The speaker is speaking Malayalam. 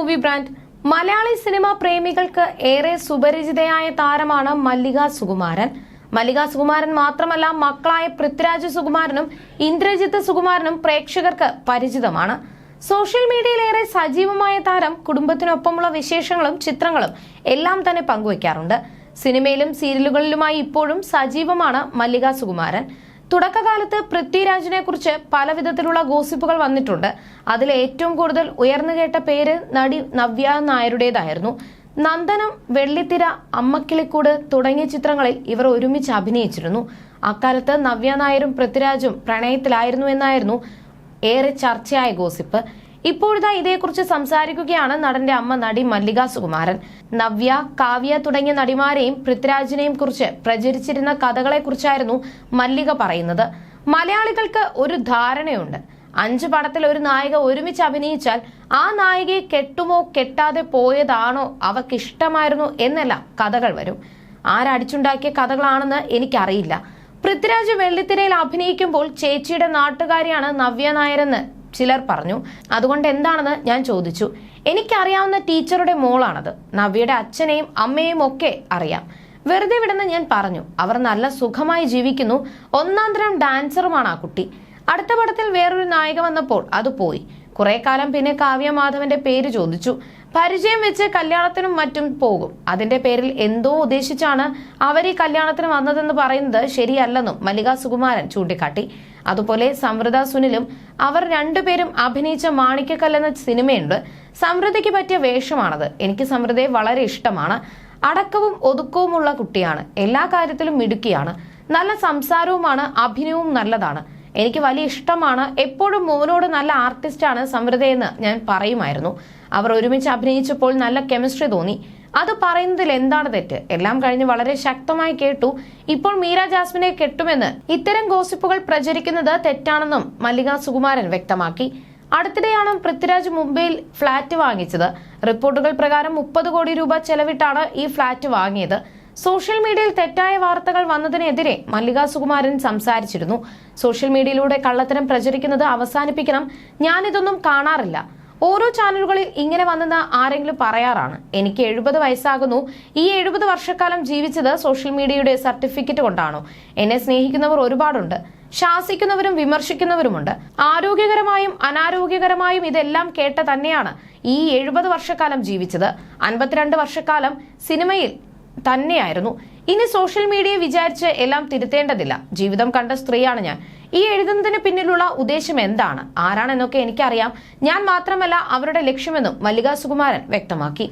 മൂവി ബ്രാൻഡ് മലയാളി സിനിമ പ്രേമികൾക്ക് ഏറെ സുപരിചിതയായ താരമാണ് മല്ലിക സുകുമാരൻ. മല്ലിക സുകുമാരൻ മാത്രമല്ല മക്കളായ പൃഥ്വിരാജ് സുകുമാരനും ഇന്ദ്രജിത്ത് സുകുമാരനും പ്രേക്ഷകർക്ക് പരിചിതമാണ്. സോഷ്യൽ മീഡിയയിലേറെ സജീവമായ താരം കുടുംബത്തിനൊപ്പമുള്ള വിശേഷങ്ങളും ചിത്രങ്ങളും എല്ലാം തന്നെ പങ്കുവയ്ക്കാറുണ്ട്. സിനിമയിലും സീരിയലുകളിലുമായി ഇപ്പോഴും സജീവമാണ് മല്ലിക സുകുമാരൻ. തുടക്കകാലത്ത് പൃഥ്വിരാജിനെ കുറിച്ച് പല വിധത്തിലുള്ള ഗോസിപ്പുകൾ വന്നിട്ടുണ്ട്. അതിൽ ഏറ്റവും കൂടുതൽ ഉയർന്നു കേട്ട പേര് നടി നവ്യ നായരുടേതായിരുന്നു. നന്ദനം വെള്ളിത്തിര അമ്മക്കിളിക്കൂട് തുടങ്ങിയ ചിത്രങ്ങളിൽ ഇവർ ഒരുമിച്ച് അഭിനയിച്ചിരുന്നു. അക്കാലത്ത് നവ്യ നായരും പൃഥ്വിരാജും പ്രണയത്തിലായിരുന്നു എന്നായിരുന്നു ഏറെ ചർച്ചയായ ഗോസിപ്പ്. ഇപ്പോഴിതാ ഇതേക്കുറിച്ച് സംസാരിക്കുകയാണ് നടന്റെ അമ്മ നടി മല്ലിക സുകുമാരൻ. നവ്യ കാവ്യ തുടങ്ങിയ നടിമാരെയും പൃഥ്വിരാജിനെയും കുറിച്ച് പ്രചരിച്ചിരുന്ന കഥകളെക്കുറിച്ചായിരുന്നു മല്ലിക പറയുന്നത്. മലയാളികൾക്ക് ഒരു ധാരണയുണ്ട്. അഞ്ച് പടത്തിൽ ഒരു നായിക ഒരുമിച്ച് അഭിനയിച്ചാൽ ആ നായികയെ കെട്ടുമോ കെട്ടാതെ പോയതാണോ അവക്കിഷ്ടമായിരുന്നു എന്നല്ല കഥകൾ വരും. ആരടിച്ചുണ്ടാക്കിയ കഥകളാണെന്ന് എനിക്കറിയില്ല. പൃഥ്വിരാജ് വെള്ളിത്തിരയിൽ അഭിനയിക്കുമ്പോൾ ചേച്ചിയുടെ നാട്ടുകാരിയാണ് നവ്യ നായരെന്ന് ചിലർ പറഞ്ഞു അതുകൊണ്ട് എന്താണെന്ന് ഞാൻ ചോദിച്ചു. എനിക്കറിയാവുന്ന ടീച്ചറുടെ മോളാണത്. നവ്യയുടെ അച്ഛനെയും അമ്മയെയും ഒക്കെ അറിയാം. വെറുതെ വിടുന്ന ഞാൻ പറഞ്ഞു അവർ നല്ല സുഖമായി ജീവിക്കുന്നു. ഒന്നാം തരം ഡാൻസറുമാണ് ആ കുട്ടി. അടുത്ത പടത്തിൽ വേറൊരു നായിക വന്നപ്പോൾ അത് പോയി. കുറെ കാലം പിന്നെ കാവ്യ മാധവന്റെ പേര് ചോദിച്ചു. പരിചയം വെച്ച് കല്യാണത്തിനും മറ്റും പോകും. അതിന്റെ പേരിൽ എന്തോ ഉദ്ദേശിച്ചാണ് അവർ ഈ കല്യാണത്തിന് വന്നതെന്ന് പറയുന്നത് ശരിയല്ലെന്നും മല്ലിക സുകുമാരൻ ചൂണ്ടിക്കാട്ടി. അതുപോലെ സംവൃത സുനിലും അവർ രണ്ടുപേരും അഭിനയിച്ച മാണിക്കക്കല്ലെന്ന സിനിമയുണ്ട്. സമൃദ്ധയ്ക്ക് പറ്റിയ വേഷമാണത്. എനിക്ക് സമൃദ്ധയെ വളരെ ഇഷ്ടമാണ്. അടക്കവും ഒതുക്കവുമുള്ള കുട്ടിയാണ്. എല്ലാ കാര്യത്തിലും മിടുക്കിയാണ്. നല്ല സംസാരവുമാണ് അഭിനയവും നല്ലതാണ്. എനിക്ക് വലിയ ഇഷ്ടമാണ്. എപ്പോഴും മോനോട് നല്ല ആർട്ടിസ്റ്റാണ് സമൃദ്ധയെന്ന് ഞാൻ പറയുമായിരുന്നു. അവർ ഒരുമിച്ച് അഭിനയിച്ചപ്പോൾ നല്ല കെമിസ്ട്രി തോന്നി. അത് പറയുന്നതിൽ എന്താണ് തെറ്റ്? എല്ലാം കഴിഞ്ഞ് വളരെ ശക്തമായി കേട്ടു. ഇപ്പോൾ മീര ജാസ്മിനെ കെട്ടുമെന്ന് ഇത്തരം ഗോസിപ്പുകൾ പ്രചരിക്കുന്നത് തെറ്റാണെന്നും മല്ലിക സുകുമാരൻ വ്യക്തമാക്കി. അടുത്തിടെയാണ് പൃഥ്വിരാജ് മുംബൈയിൽ ഫ്ളാറ്റ് വാങ്ങിച്ചത്. റിപ്പോർട്ടുകൾ പ്രകാരം മുപ്പത് കോടി രൂപ ചെലവിട്ടാണ് ഈ ഫ്ളാറ്റ് വാങ്ങിയത്. സോഷ്യൽ മീഡിയയിൽ തെറ്റായ വാർത്തകൾ വന്നതിനെതിരെ മല്ലിക സുകുമാരൻ സംസാരിച്ചിരുന്നു. സോഷ്യൽ മീഡിയയിലൂടെ കള്ളത്തരം പ്രചരിക്കുന്നത് അവസാനിപ്പിക്കണം. ഞാനിതൊന്നും കാണാറില്ല. ഓരോ ചാനലുകളിൽ ഇങ്ങനെ വന്നെന്ന് ആരെങ്കിലും പറയാറാണ്. എനിക്ക് എഴുപത് വയസ്സാകുന്നു. ഈ എഴുപത് വർഷക്കാലം ജീവിച്ചത് സോഷ്യൽ മീഡിയയുടെ സർട്ടിഫിക്കറ്റ് കൊണ്ടാണോ? എന്നെ സ്നേഹിക്കുന്നവർ ഒരുപാടുണ്ട്. ശാസിക്കുന്നവരും വിമർശിക്കുന്നവരുമുണ്ട്. ആരോഗ്യകരമായും അനാരോഗ്യകരമായും ഇതെല്ലാം കേട്ട തന്നെയാണ് ഈ എഴുപത് വർഷക്കാലം ജീവിച്ചത്. അൻപത്തിരണ്ട് വർഷക്കാലം സിനിമയിൽ തന്നെയായിരുന്നു. ഇനി സോഷ്യൽ മീഡിയ വിചാരിച്ച് എല്ലാം തിരുത്തേണ്ടതില്ല. ജീവിതം കണ്ട സ്ത്രീയാണ് ഞാൻ. ഈ എഴുതുന്നതിന് പിന്നിലുള്ള ഉദ്ദേശം എന്താണ്? ആരാണെന്നൊക്കെ എനിക്കറിയാം. ഞാൻ മാത്രമല്ല അവരുടെ ലക്ഷ്യമെന്നും മല്ലികാ സുകുമാരൻ വ്യക്തമാക്കി.